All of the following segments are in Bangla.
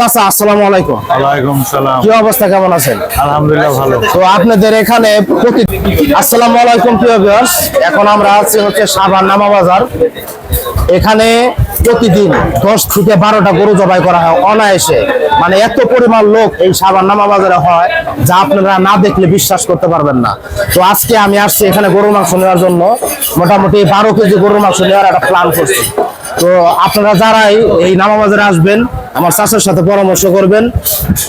চাচা আসসালামু আলাইকুম। ওয়ালাইকুম সালাম। কি অবস্থা কেমন আছেন? আলহামদুলিল্লাহ ভালো। তো আপনাদের এখানে প্রতি আসসালামু আলাইকুম প্রিয় ভিউয়ার্স এখন আমরা আছি হচ্ছে সাভার নামা বাজার। এখানে প্রতিদিন দশ থেকে বারোটা গরু জবাই করা হয় অনায়াসে। মানে এত পরিমাণ লোক এই সাভার নামা বাজারে হয় যা আপনারা না দেখলে বিশ্বাস করতে পারবেন না। তো আজকে আমি আসছি এখানে গরুর মাংস নেওয়ার জন্য। মোটামুটি বারো কেজি গরুর মাংস নেওয়ার একটা প্ল্যান করছি। তো আপনারা যারাই এই নামা বাজারে আসবেন আমার চাষের সাথে পরামর্শ করবেন।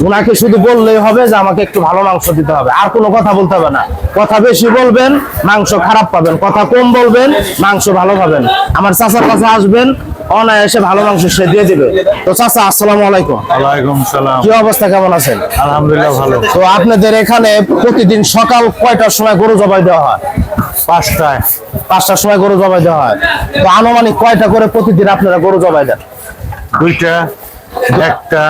ওনাকে শুধু বললেই হবে যে আমাকে একটু ভালো মাংস দিতে হবে। আর কোনো কথা বলতে হবে না। কথা বেশি বলবেন মাংস খারাপ পাবেন। কথা কম বলবেন মাংস ভালো পাবেন। আমার চাচার কাছে আসবেন অনায়াসে ভালো মাংস সে দিয়ে দিবে। তো চাচা আসসালামু আলাইকুম। ওয়ালাইকুম সালাম। কি অবস্থা কেমন আছেন? আলহামদুলিল্লাহ ভালো। তো আপনাদের এখানে প্রতিদিন সকাল কয়টার সময় গরু জবাই দেওয়া হয়? পাঁচটায়। পাঁচটার সময় গরু জবাই দেওয়া হয়। তো আনুমানিক কয়টা করে প্রতিদিন আপনারা গরু জবাই দেন? দুইটা একটা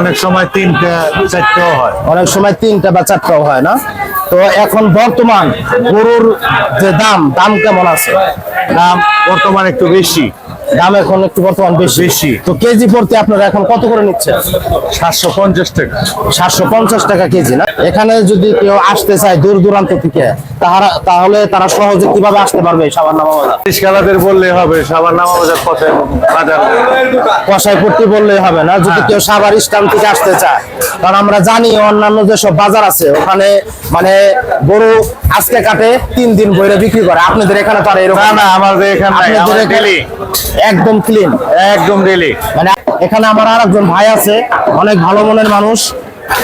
অনেক সময় তিনটা চারটাও হয়। অনেক সময় তিনটা বা চারটাও হয় না? তো এখন বর্তমান গরুর যে দাম দাম কেমন আছে? দাম বর্তমান একটু বেশি। দাম এখন একটু বর্তমান বেশি। বেশি। তো কেজি আপনারা এখন কত করে নিচ্ছেন? সাতশো পঞ্চাশ টাকা। সাতশো পঞ্চাশ টাকা কেজি না? এখানে যদি কেউ আসতে চায় দূর দূরান্ত থেকে তাহারা তাহলে তারা সহজে কীভাবে আসতে পারবে সাবান নামা বাজার? রিস্কালাদের বললে হবে সাবান নামা বাজার পথে বাজার। কষাই পট্টি বললেই হবে না যদি কেউ সাবার স্টাম থেকে আসতে চায়। কারণ আমরা জানি অন্যান্য যেসব বাজার আছে ওখানে মানে গরু আজকে কাটে তিন দিন বইরে বিক্রি করে। আপনাদের এখানে তো আর এরকম না আমাদের এখানে একদম ক্লিন একদম ডেলি মানে এখানে আমার আর একজন ভাই আছে অনেক ভালো মনের মানুষ।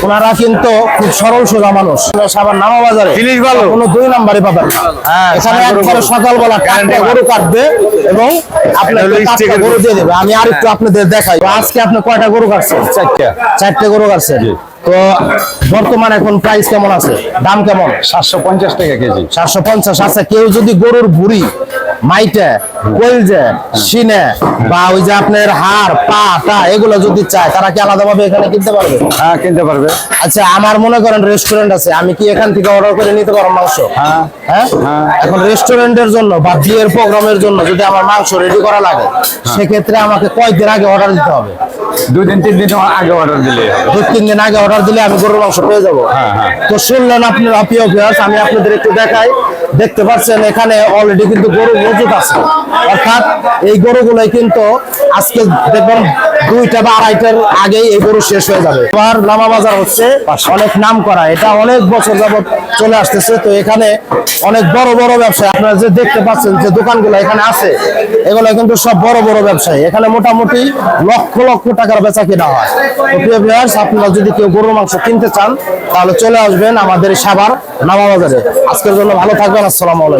ওনারা কিন্তু খুব সরল সোজা মানুষ। সাবার নামা বাজারে। জিনিস ভালো। কোনো দুই নাম্বারই পাবেন হ্যাঁ, এখানে একবারে। সকালবেলা Guarantee গরু কাটবে এবং আপনাকে গরু। দিয়ে দেবে। আমি আরেকটু আপনাদের দেখাই। আজকে আপনি কয়টা গরু কাটছেন? চারটা। চারটে গরু কাটছেন। তো বর্তমান এখন প্রাইস কেমন আছে? দাম কেমন? সাতশো পঞ্চাশ টাকা কেজি। সাতশো পঞ্চাশ। আছে কেউ যদি গরুর ভুড়ি মাইটে কলজে সিনে বা ওই যে আপনার হাড় পা টা এগুলো যদি চায় তারা কি আলাদাভাবে এখানে কিনতে পারবে? হ্যাঁ কিনতে পারবে। আচ্ছা আমার মনে করেন রেস্টুরেন্ট আছে আমি কি এখান থেকে অর্ডার করে নিতে পারব মাংস? হ্যাঁ হ্যাঁ? হ্যাঁ। এখন রেস্টুরেন্টের জন্য বা বিয়ের প্রোগ্রামের জন্য যদি আমার মাংস রেডি করা লাগে সেক্ষেত্রে আমাকে কয়দিন আগে অর্ডার দিতে হবে? দুই দিন তিন দিন আগে অর্ডার দিলে দু তিন দিন আগে অর্ডার দিলে আমি গরুর মাংস পেয়ে যাব। হ্যাঁ, হ্যাঁ। তো শুনলেন আপনার ভিউয়ার্স আমি আপনাদের একটু দেখাই। দেখতে পাচ্ছেন এখানে অলরেডি কিন্তু গরু মজুদ আছে। অর্থাৎ এই গরুগুলোই কিন্তু আজকে দেখবেন দুইটা বা আড়াইটার আগেই এই গরু শেষ হয়ে যাবে। আবার লামা বাজার হচ্ছে, অনেক নাম করা, এটা অনেক বছর যাবত চলে আসতেছে। তো এখানে অনেক বড় বড় ব্যবসায়ী, আপনারা যে দেখতে পাচ্ছেন যে দোকানগুলো এখানে আছে, এগুলো কিন্তু সব বড় বড় ব্যবসায়ী। এখানে মোটামুটি লক্ষ লক্ষ টাকার বেচা কিনা হয়। আপনারা যদি কেউ গরুর মাংস কিনতে চান, তাহলে চলে আসবেন আমাদের সাবার নামা বাজারে। আজকের জন্য ভালো থাকবেন, আসসালামু আলাইকুম।